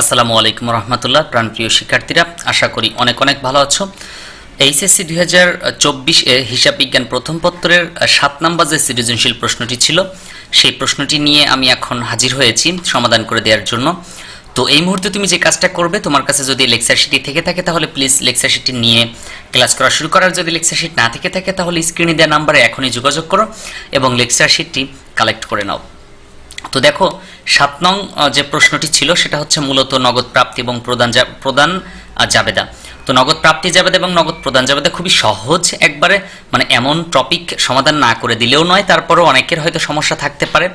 আসসালামু আলাইকুম রহমতুল্লাহ, প্রাণপ্রিয় শিক্ষার্থীরা, আশা করি অনেক অনেক ভালো আছো। এইচএসসি দুই হাজার চব্বিশ এ হিসাব বিজ্ঞান প্রথম পত্রের সাত নম্বর যে সৃজনশীল প্রশ্নটি ছিল, সেই প্রশ্নটি নিয়ে আমি এখন হাজির হয়েছি সমাধান করে দেওয়ার জন্য। তো এই মুহূর্তে তুমি যে কাজটা করবে, তোমার কাছে যদি লেকচার শিটটি থেকে থাকে, তাহলে প্লিজ লেকচার শিটটি নিয়ে ক্লাস করা শুরু করার। যদি লেকচার শিট না থেকে থাকে, তাহলে স্ক্রিনে দেওয়া নাম্বারে এখনই যোগাযোগ করো এবং লেকচার শিটটি কালেক্ট করে নাও। তো দেখো, সাত নং যে প্রশ্নটি ছিল, সেটা হচ্ছে মূলত নগদ প্রাপ্তি এবং প্রদান প্রদান জাবেদা। তো নগদ প্রাপ্তি, জাবেদা এবং নগদ প্রদান, জাবেদা খুবই সহজ একবারে মানে এমন টপিক সমাধান না করে দিলেও নয়, তারপরও অনেকের হয়তো সমস্যা থাকতে পারে,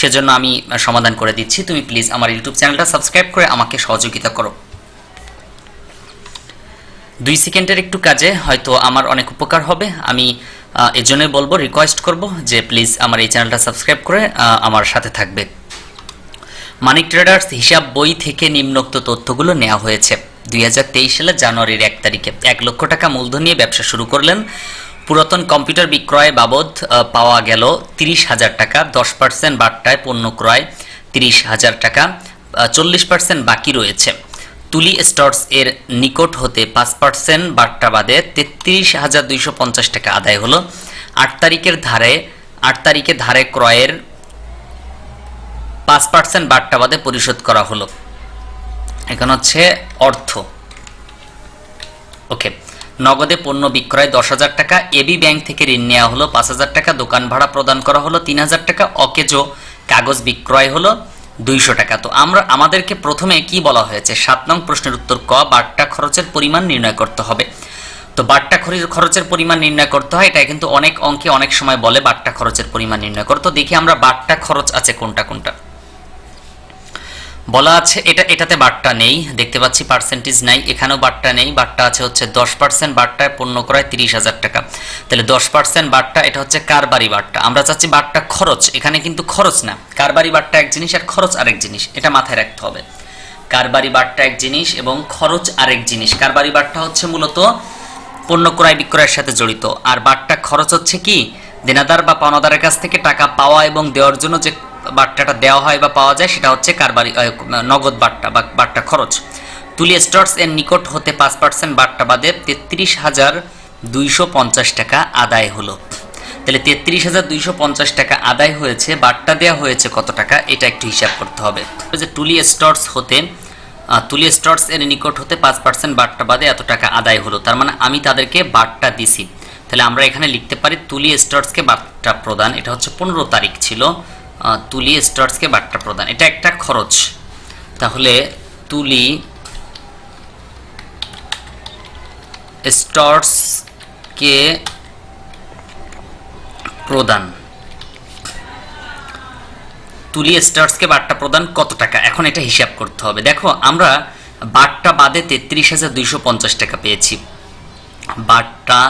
সেজন্য আমি সমাধান করে দিচ্ছি। তুমি প্লিজ আমার ইউটিউব চ্যানেলটা সাবস্ক্রাইব করে আমাকে সহযোগিতা করো। দুই সেকেন্ডের একটু কাজে, হয়তো আমার অনেক উপকার হবে। আমি এজন্যই বলব রিকোয়েস্ট করব যে প্লিজ আমার এই চ্যানেলটা সাবস্ক্রাইব করে আমার সাথে থাকবে। মানিক ট্রেডার্স হিসাব বই থেকে নিম্নোক্ত তথ্যগুলো নেওয়া হয়েছে। দুই হাজার তেইশ সালের জানুয়ারির এক তারিখে এক লক্ষ টাকা মূলধন নিয়ে ব্যবসা শুরু করলেন। পুরাতন কম্পিউটার বিক্রয় বাবদ পাওয়া গেল তিরিশ হাজার টাকা, দশ পার্সেন্ট বাট্টায় পণ্য ক্রয় তিরিশ হাজার টাকা চল্লিশ পার্সেন্ট বাকি রয়েছে। তুলি স্টর্স এর নিকট হতে পাঁচ পার্সেন্ট বাট্টা বাদে তেত্রিশ হাজার দুইশো পঞ্চাশ টাকা আদায় হলো। আট তারিখের ধারে, আট তারিখে ধারে ক্রয়ের পাঁচ পার্সেন্ট বাট্টা বাদে পরিশোধ করা হলো। এখন হচ্ছে অর্থ। ওকে, নগদে পণ্য বিক্রয় দশ হাজার টাকা এবি ব্যাংক থেকে ঋণ নেওয়া হলো পাঁচ হাজার টাকা, দোকান ভাড়া প্রদান করা হলো তিন হাজার টাকা, অকেজো কাগজ বিক্রয় হলো দুইশো টাকা। তো আমরা, আমাদেরকে প্রথমে কি বলা হয়েছে? সাত নং প্রশ্নের উত্তর ক বাট্টা খরচের পরিমাণ নির্ণয় করতে হবে। তো বাট্টা খরি- খরচের পরিমাণ নির্ণয় করতে হয়, এটা কিন্তু অনেক অঙ্কে অনেক সময় বলে বাট্টা খরচের পরিমাণ নির্ণয় করতো। দেখি আমরা বাট্টা খরচ আছে কোনটা কোনটা। বলা আছে এটা, এটাতে বাট্টা নেই, দেখতে পাচ্ছি পার্সেন্টেজ নাই, এখানেও বাট্টা নেই, বাট্টা আছে হচ্ছে দশ পার্সেন্ট বাট্টায় পণ্য ক্রয় তিরিশ হাজার টাকা। তাহলে দশ পার্সেন্ট বাট্টা, এটা হচ্ছে কারবারি বাট্টা। আমরা চাচ্ছি বাট্টা খরচ, এখানে কিন্তু খরচ না। কারবারি বাট্টা এক জিনিস আর খরচ আরেক জিনিস, এটা মাথায় রাখতে হবে। কারবারি বাট্টা এক জিনিস এবং খরচ আরেক জিনিস। কারবারি বাট্টা হচ্ছে মূলত পণ্য ক্রয় বিক্রয়ের সাথে জড়িত। আর বাট্টা খরচ হচ্ছে কি? দেনাদার বা পাওনাদারের কাছ থেকে টাকা পাওয়া এবং দেওয়ার জন্য যে বাট্টাটা দেওয়া হয় বা পাওয়া যায়, সেটা হচ্ছে কারবারি নগদ বাট্টা বা বাট্টা খরচ। তুলি স্টর্স এর নিকট হতে পাঁচ পার্সেন্ট বাট্টা বাদে তেত্রিশ হাজার দুইশো পঞ্চাশ টাকা আদায় হলো। তাহলে তেত্রিশ হাজার দুইশো পঞ্চাশ টাকা আদায় হয়েছে, বাট্টা দেওয়া হয়েছে কত টাকা, এটা একটু হিসাব করতে হবে। যে টুলি স্টর্স হতে তুলি স্টর্স এর নিকট হতে পাঁচ পার্সেন্ট বাট্টা বাদে এত টাকা আদায় হলো। তার মানে আমি তাদেরকে বাট্টা দিছি। তাহলে আমরা এখানে লিখতে পারি তুলি স্টর্সকে বাট্টা প্রদান, এটা হচ্ছে পনেরো তারিখ ছিল। তুলি স্টর্সকে বাট্টা প্রদান। এটা একটা খরচ। তাহলে তুলি স্টর্সকে প্রদান। তুলি স্টার্সকে বাট্টা প্রদান কত টাকা? এখন এটা হিসাব করতে হবে। দেখো, আমরা বাট্টা বাদে তেত্রিশ হাজার দুইশো পঞ্চাশ টাকা পেয়েছি। বাট্টা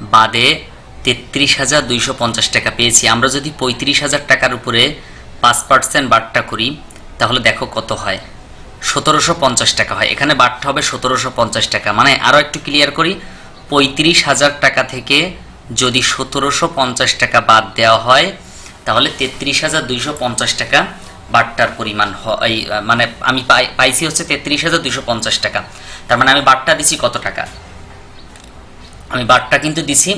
বাদে তেত্রিশ হাজার দুইশো পঞ্চাশ টাকা পেয়েছি। আমরা যদি পঁয়ত্রিশ হাজার টাকার উপরে পাঁচ পার্সেন্ট বাট্টা করি, তাহলে দেখো কত হয়। সতেরোশো পঞ্চাশ টাকা হয়। এখানে বাট্টা হবে সতেরোশো পঞ্চাশ টাকা। মানে আরও একটু ক্লিয়ার করি, পঁয়ত্রিশ হাজার টাকা থেকে যদি সতেরোশো পঞ্চাশ টাকা বাদ দেওয়া হয়, তাহলে তেত্রিশ হাজার দুইশো পঞ্চাশ টাকা বাট্টার পরিমাণ হয় মানে আমি পাই পাইছি হচ্ছে তেত্রিশ হাজার দুইশো পঞ্চাশ টাকা। তার মানে আমি বাট্টা দিছি কত টাকা? আমি বাট্টা কিন্তু দিছি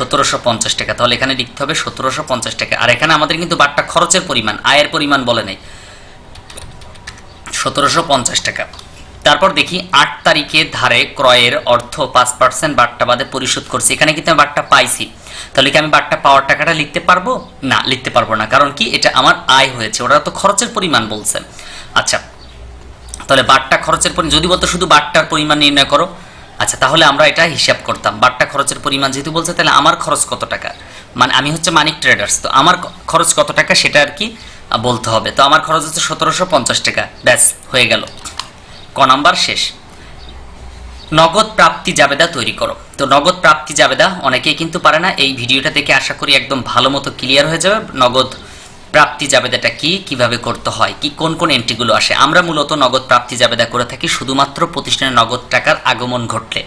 সতেরোশো পঞ্চাশ টাকা। তাহলে এখানে লিখতে হবে সতেরোশো পঞ্চাশ টাকা। আর এখানে আমাদের কিন্তু বাট্টা খরচের পরিমাণ, আয়ের পরিমাণ বলে নেই। সতেরোশো পঞ্চাশ টাকা। তারপর দেখি, আট তারিখে ধারে ক্রয়ের অর্থ পাঁচ পার্সেন্ট বাট্টা বাদে পরিশোধ করছি। এখানে কিন্তু আমি বাট্টা পাইছি। তাহলে কি আমি বাট্টা পাওয়ার টাকাটা লিখতে পারব? না, লিখতে পারব না। কারণ কি? এটা আমার আয় হয়েছে। ওরা তো খরচের পরিমাণ বলছে। আচ্ছা তাহলে বাট্টা খরচের পরিমাণ যদি বলতো শুধু বাট্টার পরিমাণ নির্ণয় করো আচ্ছা তাহলে আমরা এটা হিসাব করতাম। বাট্টা খরচের পরিমাণ যেহেতু বলছে, তাহলে আমার খরচ কত টাকা? মানে আমি হচ্ছে মানিক ট্রেডার্স তো আমার খরচ কত টাকা সেটা আর কি বলতে হবে। তো আমার খরচ হচ্ছে সতেরোশো পঞ্চাশ টাকা। ব্যাস, হয়ে গেল। ক নাম্বার শেষ। নগদ প্রাপ্তি জাবেদা তৈরি করো। তো নগদ প্রাপ্তি জাবেদা অনেকেই কিন্তু পারে না। এই ভিডিওটা দেখে আশা করি একদম ভালো মতো ক্লিয়ার হয়ে যাবে। নগদ প্রাপ্তি জাবেদাটা কি, কীভাবে করতে হয়, কি কোন কোন এন্ট্রিগুলো আসে, আমরা মূলত নগদ প্রাপ্তি জাবেদা করে থাকি শুধুমাত্র প্রতিষ্ঠানে নগদ টাকার আগমন ঘটলে।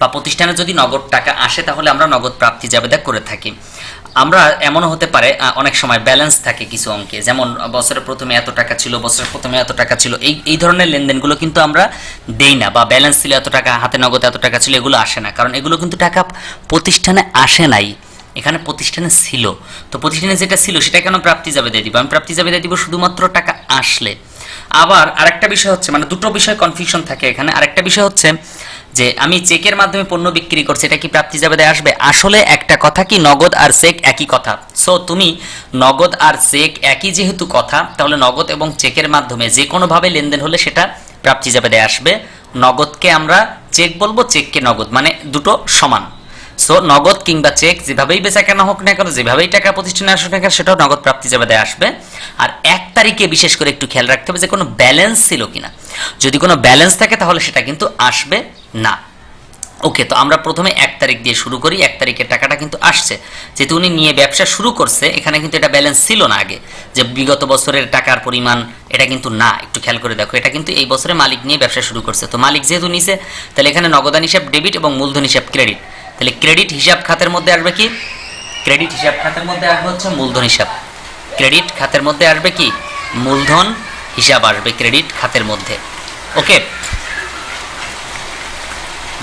বা প্রতিষ্ঠানে যদি নগদ টাকা আসে, তাহলে আমরা নগদ প্রাপ্তি জাবেদা করে থাকি। আমরা এমনও হতে পারে অনেক সময় ব্যালেন্স থাকে কিছু অঙ্কে, যেমন বছরের প্রথমে এত টাকা ছিল, বছরের প্রথমে এত টাকা ছিল, এই এই ধরনের লেনদেনগুলো কিন্তু আমরা দেই না, বা ব্যালেন্স ছিল এত টাকা, হাতে নগদ এত টাকা ছিল, এগুলো আসে না। কারণ এগুলো কিন্তু টাকা প্রতিষ্ঠানে আসে নাই। এখানে প্রতিষ্ঠানে ছিল। তো প্রতিষ্ঠানে যেটা ছিল, সেটা কেন প্রাপ্তি যাবে দিব? আমি প্রাপ্তি যাবে দিব শুধুমাত্র টাকা আসলে। আবার আরেকটা বিষয় হচ্ছে মানে দুটো বিষয় কনফিউশন থাকে এখানে। আরেকটা বিষয় হচ্ছে যে, আমি চেকের মাধ্যমে পণ্য বিক্রি করছি, এটা কি প্রাপ্তি জাবেদে আসবে? আসলে একটা কথা কি, নগদ আর চেক একই কথা। সো তুমি নগদ আর চেক একই যেহেতু কথা, তাহলে নগদ এবং চেকের মাধ্যমে যে কোনোভাবে লেনদেন হলে সেটা প্রাপ্তি জাবেদে আসবে। নগদকে আমরা চেক বলব, চেককে নগদ মানে দুটো সমান। সো নগদ কিংবা চেক যেভাবেই বেচা কেনা হোক না কেন, যেভাবেই টাকা প্রতিষ্ঠানে আসুক না কেন, সেটাও নগদ প্রাপ্তি যাবে আসবে। আর এক তারিখে বিশেষ করে একটু খেয়াল রাখতে হবে যে কোনো ব্যালেন্স ছিল কিনা। যদি কোনো ব্যালেন্স থাকে, তাহলে সেটা কিন্তু আসবে না। ওকে তো আমরা প্রথমে এক তারিখ দিয়ে শুরু করি, এক তারিখের টাকাটা কিন্তু আসছে। যেহেতু উনি নিয়ে ব্যবসা শুরু করছে, এখানে কিন্তু এটা ব্যালেন্স ছিল না আগে। যে বিগত বছরের টাকার পরিমাণ, এটা কিন্তু না। একটু খেয়াল করে দেখো, এটা কিন্তু এই বছরে মালিক নিয়ে ব্যবসা শুরু করছে। তো মালিক যেহেতু নিছে, তাহলে এখানে নগদান হিসাব ডেবিট এবং মূলধন হিসাব ক্রেডিট তাহলে ক্রেডিট হিসাব খাতের মধ্যে আসবে কি? ক্রেডিট হিসাব খাতের মধ্যে আসবে হচ্ছে মূলধন হিসাব। ক্রেডিট খাতের মধ্যে আসবে কি? মূলধন হিসাব আসবে ক্রেডিট খাতের মধ্যে। ওকে?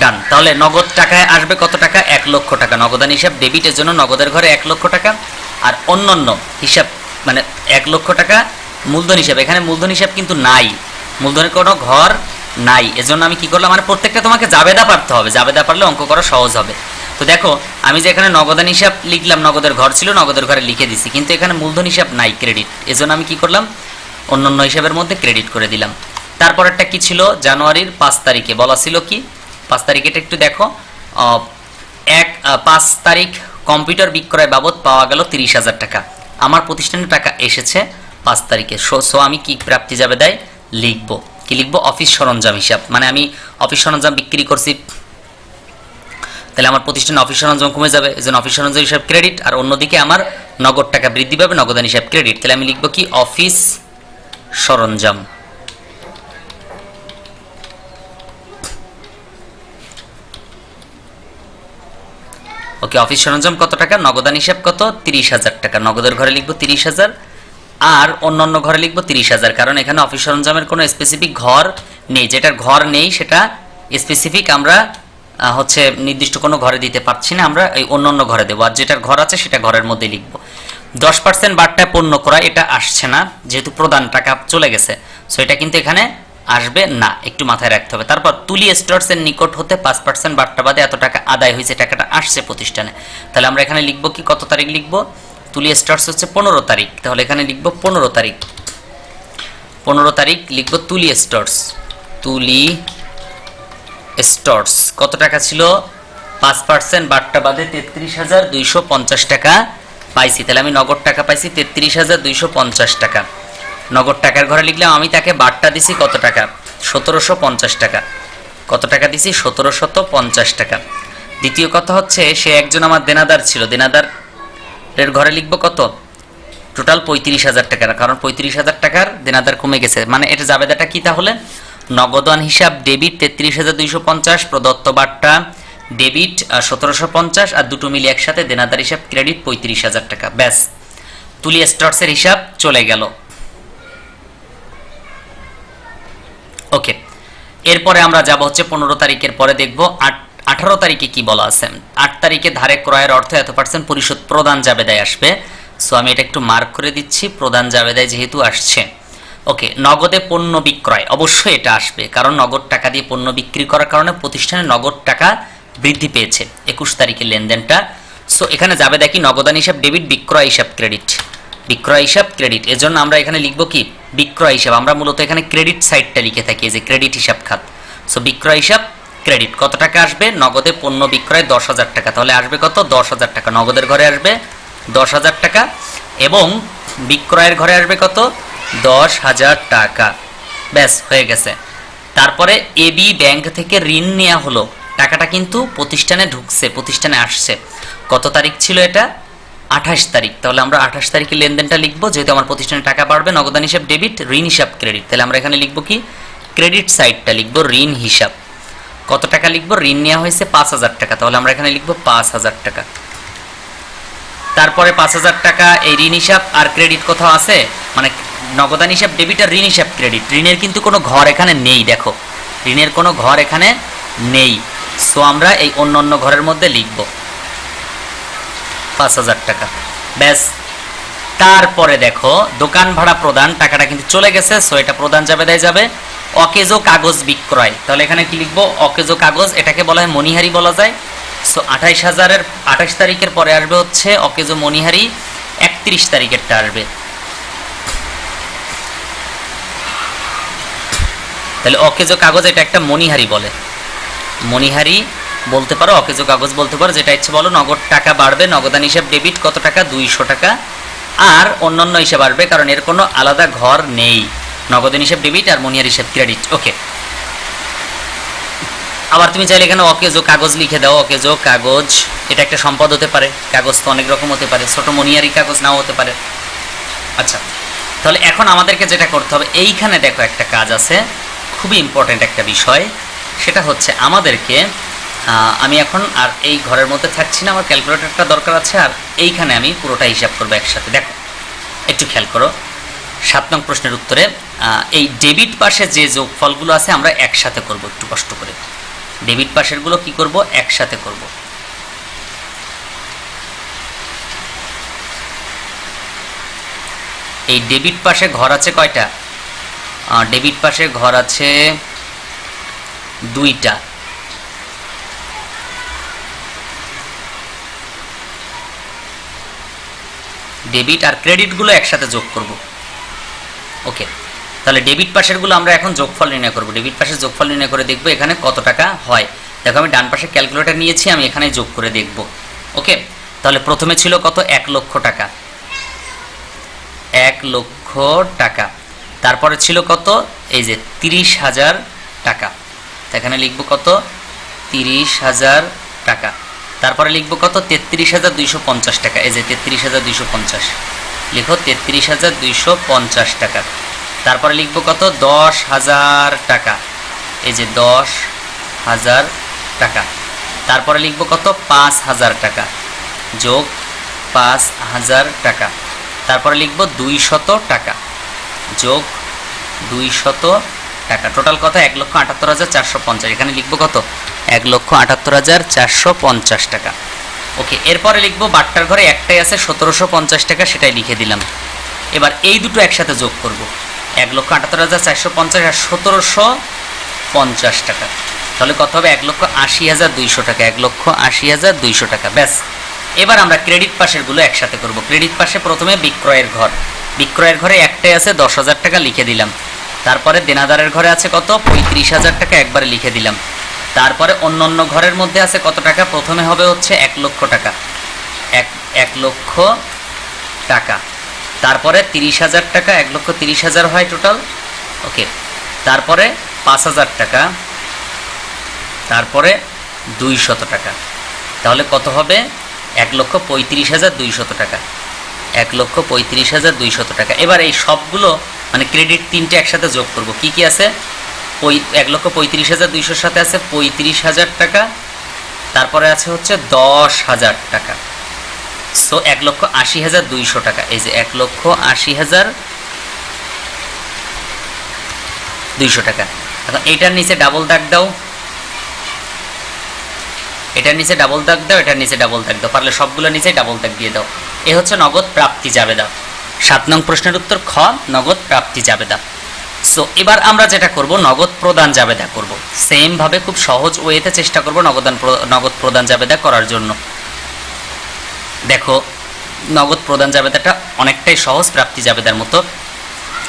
ডান। তাহলে নগদ টাকায় আসবে কত টাকা? এক লক্ষ টাকা। নগদান হিসাব ডেবিটের জন্য নগদের ঘরে এক লক্ষ টাকা। আর অন্যান্য হিসাব মানে এক লক্ষ টাকা মূলধন হিসাব। এখানে মূলধন হিসাব কিন্তু নাই। মূলধনের কোনো ঘর নাই। এজন্য আমি কি করলাম? মানে প্রত্যেকটা তোমাকে জাবেদা পারতে হবে। জাবেদা পারলে অঙ্ক করা সহজ হবে। তো দেখো, আমি যে এখানে নগদান হিসাব লিখলাম, নগদের ঘর ছিল, নগদের ঘরে লিখে দিছি, কিন্তু এখানে মূলধন হিসাব নাই ক্রেডিট এজন্য আমি কি করলাম? অন্যান্য হিসাবের মধ্যে ক্রেডিট করে দিলাম। তারপরেরটা কি ছিল? জানুয়ারির পাঁচ তারিখে। বলা ছিল কি? পাঁচ তারিখ এটা একটু দেখো। এক পাঁচ তারিখ কম্পিউটার বিক্রয় বাবদ পাওয়া গেল তিরিশ হাজার টাকা। আমার প্রতিষ্ঠানে টাকা এসেছে পাঁচ তারিখে। সো আমি কি প্রাপ্তি যাবে দেয় লিখব? কি লিখব? অফিস সরঞ্জাম হিসাব। মানে আমি অফিস সরঞ্জাম বিক্রি করছি তাহলে আমার প্রতিষ্ঠানে অফিস সরঞ্জাম কমে যাবে। এই জন্য অফিস সরঞ্জাম হিসাব ক্রেডিট আর অন্যদিকে আমার নগদ টাকা বৃদ্ধি পাবে, নগদান হিসাব ক্রেডিট তাহলে আমি লিখব কি? অফিস সরঞ্জাম। ওকে, অফিস সরঞ্জাম কত টাকা? নগদান হিসাব কত? তিরিশ হাজার টাকা। নগদের ঘরে লিখব তিরিশ হাজার আর অন্যান্য ঘরে লিখব তিরিশ হাজার। কারণ এখানে অফিস সরঞ্জামের কোনো স্পেসিফিক ঘর নেই। যেটার ঘর নেই, সেটা স্পেসিফিক আমরা হচ্ছে নির্দিষ্ট কোনো ঘরে দিতে পারছি না, আমরা এই অন্যান্য ঘরে দেবো। আর যেটার ঘর আছে সেটা ঘরের মধ্যে লিখব। দশ পার্সেন্ট বারটায় পণ্য করা এটা আসছে না, যেহেতু প্রদান টাকা চলে গেছে। সো এটা কিন্তু এখানে আসবে না, একটু মাথায় রাখতে হবে। তারপর তুলি স্টোর্সের নিকট হতে পাঁচ পার্সেন্ট বার্তা বাদে এত টাকা আদায় হয়েছে, টাকাটা আসছে প্রতিষ্ঠানে। তাহলে আমরা এখানে লিখব কি, কত তারিখ লিখব? তুলি স্টোর্স হচ্ছে পনেরো তারিখ। তাহলে এখানে লিখব পনেরো তারিখ। পনেরো তারিখ লিখব তুলি স্টোর্স। তুলি স্টোর্স কত টাকা ছিল? পাঁচ পার্সেন্ট বার্তা বাদে তেত্রিশ হাজার দুইশো পঞ্চাশ টাকা পাইছি। তাহলে আমি নগদ টাকা পাইছি তেত্রিশ হাজার দুইশো পঞ্চাশ টাকা। নগদ টাকার ঘরে লিখলাম, আমি তাকে বার্তা দিছি কত টাকা? সতেরোশো পঞ্চাশ টাকা। কত টাকা দিছি? সতেরোশত পঞ্চাশ টাকা। দ্বিতীয় কথা হচ্ছে, সে একজন আমার দেনাদার ছিল। দেনাদার এর ঘরে লিখব কত? টোটাল পঁয়ত্রিশ হাজার টাকার কারণ পঁয়ত্রিশ হাজার টাকার দেনাদার কমে গেছে। মানে এটা জাবেদাটা কি তাহলে? নগদান হিসাব ডেবিট তেত্রিশ হাজার দুইশো পঞ্চাশ, প্রদত্ত বার্তা ডেবিট সতেরোশো পঞ্চাশ আর দুটো মিলে একসাথে দেনাদার হিসাব ক্রেডিট পঁয়ত্রিশ হাজার টাকা। ব্যাস। তুলি স্টর্সের হিসাব চলে গেল। ওকে। এরপরে আমরা যাব হচ্ছে পনেরো তারিখের পরে দেখব আট, আঠারো তারিখে কি বলা আছে। আট তারিখে ধারে ক্রয়ের অর্থ এত পার্সেন্ট পরিশোধ প্রদান জাবেদায় আসবে। সো আমি এটা একটু মার্ক করে দিচ্ছি। প্রদান জাবেদায় যেহেতু আসছে। ওকে, নগদে পণ্য বিক্রয়। অবশ্যই এটা আসবে, কারণ নগদ টাকা দিয়ে পণ্য বিক্রি করার কারণে প্রতিষ্ঠানে নগদ টাকা বৃদ্ধি পেয়েছে একুশ তারিখের লেনদেনটা। সো এখানে যাবে দেখি, নগদান হিসাব, ডেবিট, বিক্রয় হিসাব, ক্রেডিট। বিক্রয় হিসাব, ক্রেডিট, এজন্য আমরা এখানে লিখব কি? বিক্রয় হিসাব, আমরা মূলত এখানে ক্রেডিট সাইডটা লিখে থাকি যে ক্রেডিট হিসাব খাত। সো বিক্রয় হিসাব, ক্রেডিট, কত টাকা আসবে? নগদে পণ্য বিক্রয় দশ হাজার টাকা, তাহলে আসবে কত? দশ হাজার টাকা, নগদের ঘরে আসবে দশ হাজার টাকা, এবং বিক্রয়ের ঘরে আসবে কত? দশ হাজার টাকা। ব্যাস, হয়ে গেছে। তারপরে এবি ব্যাংক থেকে ঋণ নেওয়া হলো। টাকাটা কিন্তু প্রতিষ্ঠানে ঢুকছে, প্রতিষ্ঠানে আসছে। কত তারিখ ছিল এটা? আঠাশ তারিখ। তাহলে আমরা আঠাশ তারিখে লেনদেনটা লিখব। যেহেতু আমার প্রতিষ্ঠানে টাকা বাড়বে, নগদান হিসাব ডেবিট, ঋণ হিসাব ক্রেডিট। তাহলে আমরা এখানে লিখব কি? ক্রেডিট সাইডটা লিখব, ঋণ হিসাব। কত টাকা লিখব? ঋণ নেওয়া হয়েছে পাঁচ হাজার টাকা। তাহলে আমরা এখানে লিখব পাঁচ হাজার টাকা। তারপরে পাঁচ হাজার টাকা এই ঋণ হিসাব আর ক্রেডিট কোথাও আছে? মানে নগদান হিসাব ডেবিট আর ঋণ হিসাব ক্রেডিট ঋণের কিন্তু কোনো ঘর এখানে নেই, দেখো। ঋণের কোনো ঘর এখানে নেই। সো আমরা এই অন্য অন্য ঘরের মধ্যে লিখব। পাঁচ হাজার টাকা। ব্যাস। তারপরে দেখো, দোকান ভাড়া প্রদান, টাকাটা কিন্তু চলে গেছে। সো এটা প্রদান যাবে, দেয় যাবে। অকেজো কাগজ বিক্রয়। তাহলে এখানে কি লিখব? অকেজো কাগজ, এটাকে বলা হয় মনিহারি বলা যায়। সো আঠাইশ হাজারের, আঠাইশ তারিখের পরে আসবে হচ্ছে অকেজো মনিহারি একত্রিশ তারিখেরটা আসবে। তাহলে অকেজো কাগজ এটা একটা মনিহারি বলে। মনিহারি বলতে পারো, অকেজো কাগজ বলতে পারো, যেটা ইচ্ছে বলো নগদ টাকা বাড়বে, নগদান হিসাব, ডেবিট কত টাকা? দুইশো টাকা। আর অন্যান্য হিসাব বাড়বে কারণ এর কোনো আলাদা ঘর নেই। নগদান হিসাব, ডেবিট আর মনিহারি হিসাব, ক্রেডিট। ওকে। আবার তুমি চাইলে এখানে অকেজো কাগজ লিখে দাও। অকেজো কাগজ, এটা একটা সম্পদ হতে পারে। কাগজ তো অনেক রকম হতে পারে। ছোট মনিহারি কাগজ নাও হতে পারে। আচ্ছা তাহলে এখন আমাদেরকে যেটা করতে হবে, এইখানে দেখো একটা কাজ আছে। খুবই ইম্পর্ট্যান্ট একটা বিষয়। সেটা হচ্ছে আমাদেরকে আমি এখন আর এই ঘরের মধ্যে থাকছি না, আমার ক্যালকুলেটরটা দরকার আছে, আর এইখানে আমি পুরোটা হিসাব করব একসাথে। দেখো, একটু খেয়াল করো, সাত নং প্রশ্নের উত্তরে এই ডেবিট পাশে যে যোগফলগুলো আছে, আমরা একসাথে করব, একটু কষ্ট করে। ডেবিট পাশেরগুলো কি করব? একসাথে করব। এই ডেবিট পাশে ঘর আছে কয়টা? ডেবিট পাশে ঘর আছে দুইটা। ডেবিট আর ক্রেডিটগুলো একসাথে যোগ করব। ওকে, তাহলে ডেবিট পাশেরগুলো আমরা এখন যোগফল নির্ণয় করব। ডেবিট পাশের যোগফল নির্ণয় করে দেখব এখানে কত টাকা হয়। দেখো আমি ডান পাশে ক্যালকুলেটর নিয়েছি, আমি এখানে যোগ করে দেখব। ওকে, তাহলে প্রথমে ছিল কত? এক লক্ষ টাকা। এক লক্ষ টাকা। তারপরে ছিল কত? এই যে তিরিশ হাজার টাকা। এখানে লিখব কত? তিরিশ হাজার টাকা। তারপরে লিখব কত? তেত্রিশ হাজার দুইশো পঞ্চাশ টাকা। এই যে তেত্রিশ হাজার দুইশো পঞ্চাশ। লিখো তেত্রিশ হাজার দুইশো পঞ্চাশ টাকা। তারপরে লিখব কত? দশ হাজার টাকা। এই যে দশ হাজার টাকা। তারপরে লিখব কত? পাঁচ হাজার টাকা। যোগ পাঁচ হাজার টাকা। তারপরে লিখব দুই শত টাকা। যোগ দুই শত টাকা। টোটাল কত? এক লক্ষ আটাত্তর হাজার চারশো পঞ্চাশ। এখানে লিখব কত? এক লক্ষ আটাত্তর হাজার চারশো পঞ্চাশ টাকা। ওকে, এরপরে লিখব বাট্টার ঘরে একটাই আছে সতেরোশো পঞ্চাশ টাকা, সেটাই লিখে দিলাম। এবার এই দুটো একসাথে যোগ করব। এক লক্ষ আটাত্তর হাজার চারশো পঞ্চাশ আর সতেরোশো পঞ্চাশ টাকা। তাহলে কত হবে? এক লক্ষ আশি হাজার দুইশো টাকা। এক লক্ষ আশি হাজার দুইশো টাকা। ব্যাস। এবার আমরা ক্রেডিট পাশেরগুলো একসাথে করব। ক্রেডিট পাশে প্রথমে বিক্রয়ের ঘর। বিক্রয়ের ঘরে একটাই আছে দশ হাজার টাকা লিখে দিলাম। তারপরে দেনাদারের ঘরে আছে কত? পঁয়ত্রিশ হাজার টাকা একবারে লিখে দিলাম। তারপরে অন্য অন্য ঘরের মধ্যে আছে কত টাকা? প্রথমে হবে হচ্ছে এক লক্ষ টাকা। এক এক লক্ষ টাকা। তারপরে তিরিশ হাজার টাকা, এক লক্ষ তিরিশ হাজার হয় টোটাল। ওকে। তারপরে পাঁচ হাজার টাকা। তারপরে দুই শত টাকা। তাহলে কত হবে? এক লক্ষ পঁয়ত্রিশ হাজার দুইশত টাকা। এক লক্ষ পঁয়ত্রিশ হাজার দুইশত টাকা। এবার এই সবগুলো মানে ক্রেডিট তিনটে একসাথে যোগ করব। কি কি আছে? এক লক্ষ পঁয়ত্রিশ হাজার দুইশোর সাথে আছে পঁয়ত্রিশ হাজার টাকা। তারপরে আছে হচ্ছে দশ হাজার টাকা। সো এক লক্ষ আশি হাজার দুইশো টাকা। এই যে এক লক্ষ আশি হাজার দুইশো টাকা। এখন এইটার নিচে ডাবল দাগ দাও। এটার নিচে ডাবল দাগ দাও, এটার নিচে ডাবল দাগ দাও। পারলে সবগুলো নিচে ডাবল দাগ দিয়ে দাও। এ হচ্ছে নগদ প্রাপ্তি যাবে দাও সাত নং প্রশ্নের উত্তর, খ, নগদ প্রাপ্তি যাবে দাও সো এবার আমরা যেটা করব, নগদ প্রদান জাবেদা করব। সেম ভাবে খুব সহজ ওয়েতে চেষ্টা করব নগদান নগদ প্রদান জাবেদা করার জন্য। দেখো, নগদ প্রদান জাবেদাটা অনেকটাই সহজ প্রাপ্তি জাবেদার মতো।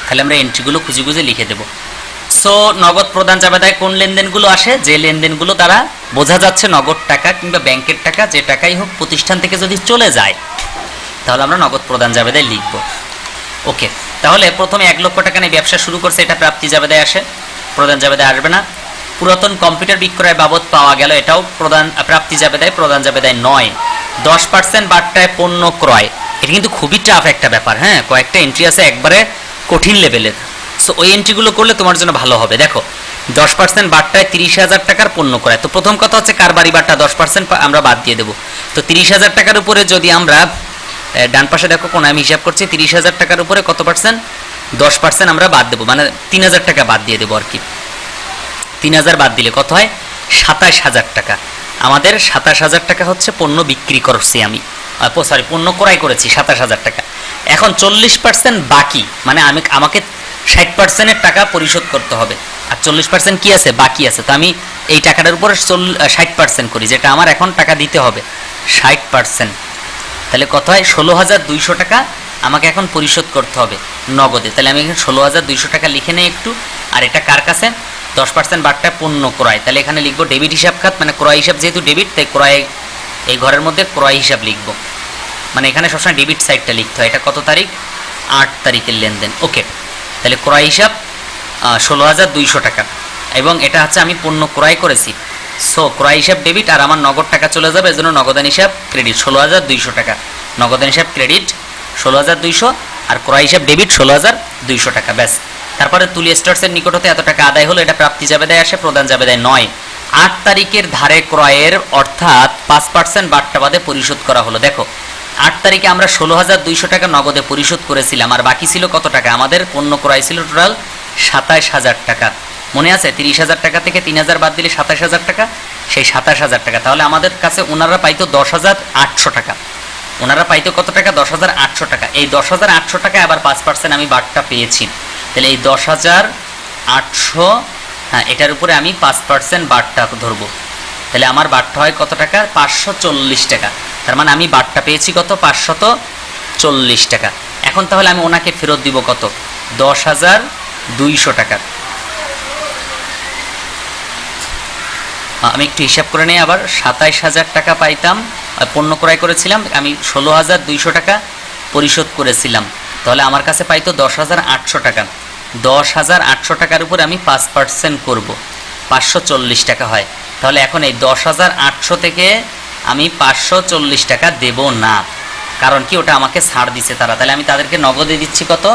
খালি আমরা এন্ট্রিগুলো খুঁজে খুঁজে লিখে দেব। সো নগদ প্রদান জাবেদায় কোন লেনদেনগুলো আসে? যে লেনদেনগুলো দ্বারা বোঝা যাচ্ছে নগদ টাকা কিংবা ব্যাংকের টাকা, যে টাকাই হোক প্রতিষ্ঠান থেকে যদি চলে যায়, তাহলে আমরা নগদ প্রদান জাবেদায় লিখব। ওকে, তাহলে প্রথমে এক লক্ষ টাকা নিয়ে ব্যবসা শুরু করছে, এটা প্রাপ্তি জাবেদায় আসে, প্রদান জাবেদায় আসবে না। পুরাতন কম্পিউটার বিক্রয় বাবদ পাওয়া গেল, এটাও প্রদান, প্রাপ্তি জাবেদায়, প্রদান জাবেদায় নয়। দশ পার্সেন্ট বার্তায় পণ্য ক্রয়, এটা কিন্তু খুবই টাফ একটা ব্যাপার হ্যাঁ? কয়েকটা এন্ট্রি আছে একবারে কঠিন লেভেলের সো ওই এন্ট্রিগুলো করলে তোমার জন্য ভালো হবে। দেখো, দশ পার্সেন্ট বার্তায় তিরিশ হাজার টাকার পণ্য ক্রয়। তো প্রথম কথা হচ্ছে কারবারি বার্তা দশ পার্সেন্ট আমরা বাদ দিয়ে দেবো। তো তিরিশ হাজার টাকার উপরে যদি আমরা ডান পাশে দেখো কোন আমি হিসাব করছি, তিরিশ হাজার টাকার উপরে কত পার্সেন্ট দশ পার্সেন্ট আমরা বাদ দেবো। মানে তিন হাজার টাকা বাদ দিয়ে দেবো আর কি। তিন হাজার বাদ দিলে কত হয়? সাতাশ হাজার টাকা। আমাদের সাতাশ হাজার টাকা হচ্ছে পণ্য বিক্রি করছি আমি। সরি পণ্য ক্রয় করেছি সাতাশ হাজার টাকা। এখন চল্লিশ পার্সেন্ট বাকি। মানে আমি আমাকে ষাট পার্সেন্টের টাকা পরিশোধ করতে হবে। আর চল্লিশ পার্সেন্ট কি আছে? বাকি আছে। তো আমি এই টাকাটার উপরে ষাট পার্সেন্ট করি, যেটা আমার এখন টাকা দিতে হবে। ষাট পার্সেন্ট তাহলে কত হয়? ষোলো হাজার দুইশো টাকা আমাকে এখন পরিশোধ করতে হবে নগদে। তাহলে আমি এখানে ষোলো হাজার দুইশো টাকা লিখে নেই একটু। আর এটা কার কাছে? দশ পার্সেন্ট বারটায় পণ্য ক্রয়। তাহলে এখানে লিখব ডেবিট হিসাব খাত মানে ক্রয় হিসাব যেহেতু ডেবিট তাই ক্রয় এই ঘরের মধ্যে ক্রয় হিসাব লিখব। মানে এখানে সবসময় ডেবিট সাইডটা লিখতে হয়। এটা কত তারিখ? আট তারিখের লেনদেন। ওকে তাহলে ক্রয় হিসাব ষোলো হাজার দুইশো টাকা। এবং এটা হচ্ছে আমি পণ্য ক্রয় করেছি। সো ক্রয় হিসাব ডেবিট আর আমার নগদ টাকা চলে যাবে, এজন্য নগদান হিসাব ক্রেডিট ষোলো হাজার দুইশো টাকা। নগদান হিসাব ক্রেডিট ষোলো হাজার দুইশো আর ক্রয় হিসাব ডেবিট ষোলো হাজার দুইশো টাকা। ব্যাস। তারপরে তুলি স্টার্সের নিকট হতে এত টাকা আদায় হলো, এটা প্রাপ্তি যাবে দেয় আসে, প্রদান যাবে দেয় নয়। আট তারিখের ধারে ক্রয়ের অর্থাৎ পাঁচ পার্সেন্ট বাট্টা বাদে পরিশোধ করা হলো। দেখো আট তারিখে আমরা ষোলো হাজার দুইশো টাকা নগদে পরিশোধ করেছিলাম। আর বাকি ছিল কত টাকা? আমাদের পণ্য ক্রয় ছিল টোটাল সাতাশ হাজার টাকা। মনে আছে? তিরিশ হাজার টাকা থেকে তিন হাজার বাদ দিলে সাতাশ হাজার টাকা, সেই সাতাশ হাজার টাকা। তাহলে আমাদের কাছে ওনারা পাইতো দশ হাজার আটশো টাকা। ওনারা পাইতো কত টাকা? দশ হাজার আটশো টাকা। এই দশ হাজার আটশো টাকায় আবার পাঁচ পার্সেন্ট আমি বাটটা পেয়েছি। তাহলে এই দশ হাজার আটশো হ্যাঁ এটার উপরে আমি পাঁচ পার্সেন্ট বাটটা ধরবো। তাহলে আমার বাটটা হয় কত টাকা? পাঁচশো চল্লিশ টাকা। তার মানে আমি বাটটা পেয়েছি কত? পাঁচশত চল্লিশ টাকা। এখন তাহলে আমি ওনাকে ফেরত দিব কত? দশ হাজার দুইশো টাকা। আমি একটু হিসাব করে নিই, আবার সাতাইশ হাজার টাকা পাইতাম। পণ্য ক্রয় করেছিলাম, আমি ষোলো হাজার দুইশো টাকা পরিশোধ করেছিলাম। তাহলে আমার কাছে পাইতো দশ হাজার আটশো টাকা। দশ হাজার আটশো টাকার উপর আমি পাঁচ পার্সেন্ট করব। পাঁচশো চল্লিশ টাকা হয়। তাহলে এখন এই দশ হাজার আটশো থেকে আমি পাঁচশো চল্লিশ টাকা দেব না। কারণ কি, ওটা আমাকে ছাড় দিছে তারা। তাহলে আমি তাদেরকে নগদে দিচ্ছি কত?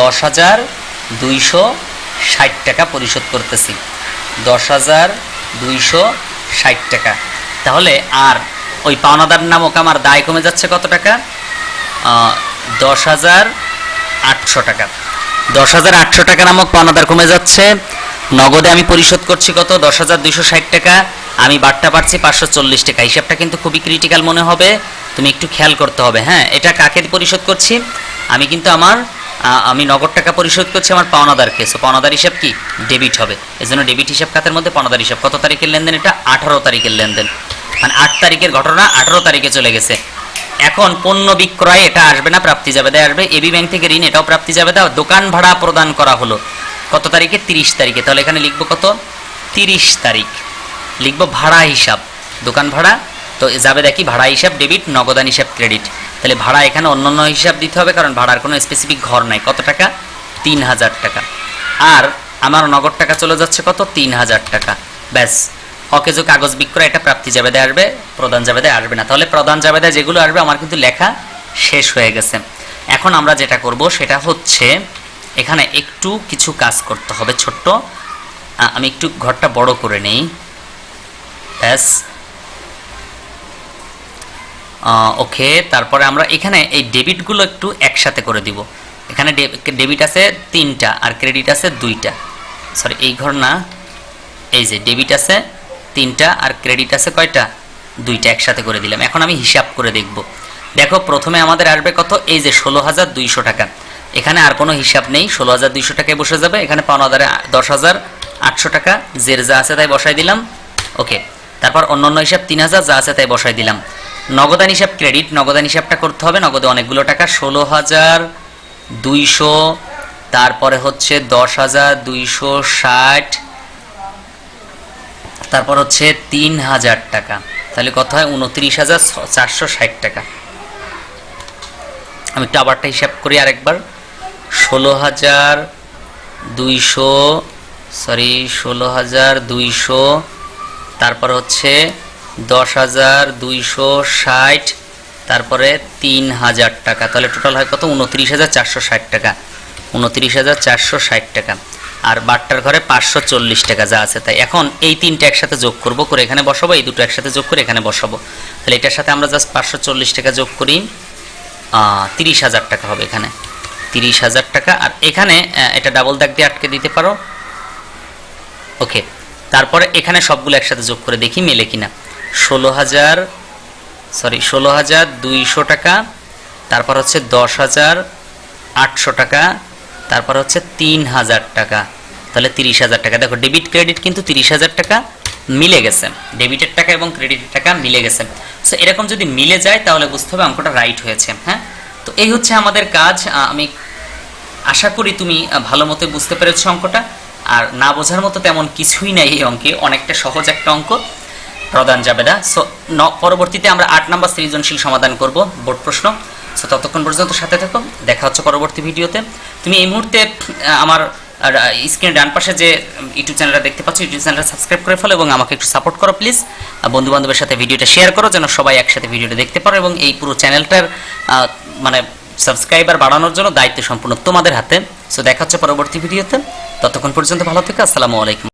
দশ হাজার দুইশো ষাট টাকা পরিশোধ করতেছি। দশ হাজার দুইশো ষাট টাকা। তাহলে আর ওই পাওনাদার নামক আমার দায় কমে যাচ্ছে কত টাকা? দশ হাজার আটশো টাকা। দশ হাজার আটশো টাকা নামক পাওনাদার কমে যাচ্ছে। নগদে আমি পরিশোধ করছি কত? দশ হাজার দুইশো ষাট টাকা। আমি বাট্টা পাচ্ছি পাঁচশো চল্লিশ টাকা। হিসাবটা কিন্তু খুবই ক্রিটিক্যাল মনে হবে। তুমি একটু খেয়াল করতে হবে হ্যাঁ? এটা কাকে পরিশোধ করছি? আমি কিন্তু আমার আমি নগদ টাকা পরিশোধ করছি আমার পাওনাদারকে। সো পাওনাদার হিসাব কি? ডেবিট হবে। এজন্য ডেবিট হিসাব খাতের মধ্যে পাওনাদার হিসাব। কত তারিখের লেনদেন এটা? আঠারো তারিখের লেনদেন। মানে আট তারিখের ঘটনা আঠারো তারিখে চলে গেছে। এখন পণ্য বিক্রয় এটা আসবে না, প্রাপ্তি যাবে। দেয় আসবে। এবি ব্যাংক থেকে ঋণ এটাও প্রাপ্তি যাবে। দেওয়া দোকান ভাড়া প্রদান করা হলো। কত তারিখে? তিরিশ তারিখে। তাহলে এখানে লিখব কত? তিরিশ তারিখ। লিখব ভাড়া হিসাব। দোকান ভাড়া, তো যাবে দেখি ভাড়া হিসাব, ডেবিট নগদান হিসাব, ক্রেডিট। তাহলে ভাড়া এখানে অন্য অন্য হিসাব দিতে হবে, কারণ ভাড়ার কোনো স্পেসিফিক ঘর নাই। কত টাকা? তিন হাজার টাকা। আর আমার নগদ টাকা চলে যাচ্ছে কত? তিন হাজার টাকা। ব্যাস। অকেজো কাগজ বিক্রয়, এটা প্রাপ্তি জাবেদে আসবে, প্রদান জাবেদে আসবে না। তাহলে প্রদান জাবেদে যেগুলো আসবে, আমার কিন্তু লেখা শেষ হয়ে গেছে। এখন আমরা যেটা করব, সেটা হচ্ছে এখানে একটু কিছু কাজ করতে হবে ছোট্ট। আমি একটু ঘরটা বড় করে নেই। ব্যাস ওকে, তারপরে আমরা এখানে এই ডেবিটগুলো একটু একসাথে করে দিব। এখানে ডেবিট আছে তিনটা আর ক্রেডিট আছে দুইটা। সরি, এই ঘর না। এই যে, ডেবিট আছে তিনটা আর ক্রেডিট আছে কয়টা? দুইটা একসাথে করে দিলাম। এখন আমি হিসাব করে দেখব। দেখো, প্রথমে আমাদের আসবে কত? এই যে, ষোলো হাজার দুইশো টাকা। এখানে আর কোনো হিসাব নেই, ষোলো হাজার দুইশো টাকায় বসে যাবে, এখানে পাওনা দারে দশ হাজার আটশো টাকা জের যা আছে তাই বসাই দিলাম, ওকে। তারপর অন্য অন্য হিসাব তিন হাজার, যা আছে তাই বসাই দিলাম। নগদান হিসাব ক্রেডিট, নগদান হিসাবটা করতে হবে, নগদে অনেকগুলো টাকা, ষোলো হাজার দুইশো, তারপরে হচ্ছে দশ হাজার দুইশো ষাট, তারপর হচ্ছে তিন হাজার টাকা। তাহলে কত হয়? উনত্রিশ হাজার চারশো ষাট টাকা। আমি একটু আবারটা হিসাব করি আরেকবার। ষোলো হাজার দুইশো সরি ষোলো হাজার দুইশো, তারপর হচ্ছে দশ হাজার দুইশো ষাট, তারপরে তিন হাজার টাকা। তাহলে টোটাল হয় কত? উনত্রিশ হাজার চারশো ষাট টাকা। উনত্রিশ হাজার চারশো ষাট টাকা। আর বাট্টার ঘরে পাঁচশো চল্লিশ টাকা যা আছে। তাই এখন এই তিনটা একসাথে যোগ করব, করে এখানে বসাবো, এই দুটো একসাথে যোগ করে এখানে বসাবো। তাহলে এটার সাথে আমরা জাস্ট পাঁচশো চল্লিশ টাকা যোগ করি তিরিশ হাজার টাকা হবে এখানে। তিরিশ হাজার টাকা। আর এখানে এটা ডাবল দাগ দিয়ে আটকে দিতে পারো। ওকে তারপরে এখানে সবগুলো একসাথে যোগ করে দেখি, মেলে কিনা। ষোলো হাজার সরি ষোলো হাজার দুইশো টাকা, তারপর হচ্ছে দশ হাজার আটশো টাকা, তারপর হচ্ছে তিন হাজার টাকা। তাহলে তিরিশ হাজার টাকা। দেখো ডেবিট ক্রেডিট কিন্তু তিরিশ হাজার টাকা মিলে গেছে। ডেবিটের টাকা এবং ক্রেডিটের টাকা মিলে গেছে। সো এরকম যদি মিলে যায়, তাহলে বুঝতে হবে অঙ্কটা রাইট হয়েছে। হ্যাঁ? তো এই হচ্ছে আমাদের কাজ। আমি আশা করি তুমি ভালো মতো বুঝতে পেরেছ অঙ্কটা। আর না বোঝার মতো তেমন কিছুই নাই এই অঙ্কে অনেকটা সহজ একটা অঙ্ক। প্রদান যাবে না। সো ন পরবর্তীতে আমরা আট নম্বর সৃজনশীল সমাধান করব বোর্ড প্রশ্ন। সো ততক্ষণ পর্যন্ত সাথে থাকো। দেখা হচ্ছে পরবর্তী ভিডিওতে। তুমি এই মুহূর্তে আহ, আমার স্ক্রিনের ডান পাশে যে ইউটিউব চ্যানেলটা দেখতে পাচ্ছ ইউটিউব চ্যানেলটা সাবস্ক্রাইব করে ফেলো এবং আমাকে একটু সাপোর্ট করো প্লিজ বন্ধু বান্ধবের সাথে ভিডিওটা শেয়ার করো, যেন সবাই একসাথে ভিডিওটা দেখতে পারো এবং এই পুরো চ্যানেলটার মানে সাবস্ক্রাইবার বাড়ানোর জন্য দায়িত্ব সম্পূর্ণ তোমাদের হাতে। সো দেখা হচ্ছে পরবর্তী ভিডিওতে। ততক্ষণ পর্যন্ত ভালো থেকো, আসসালামু আলাইকুম।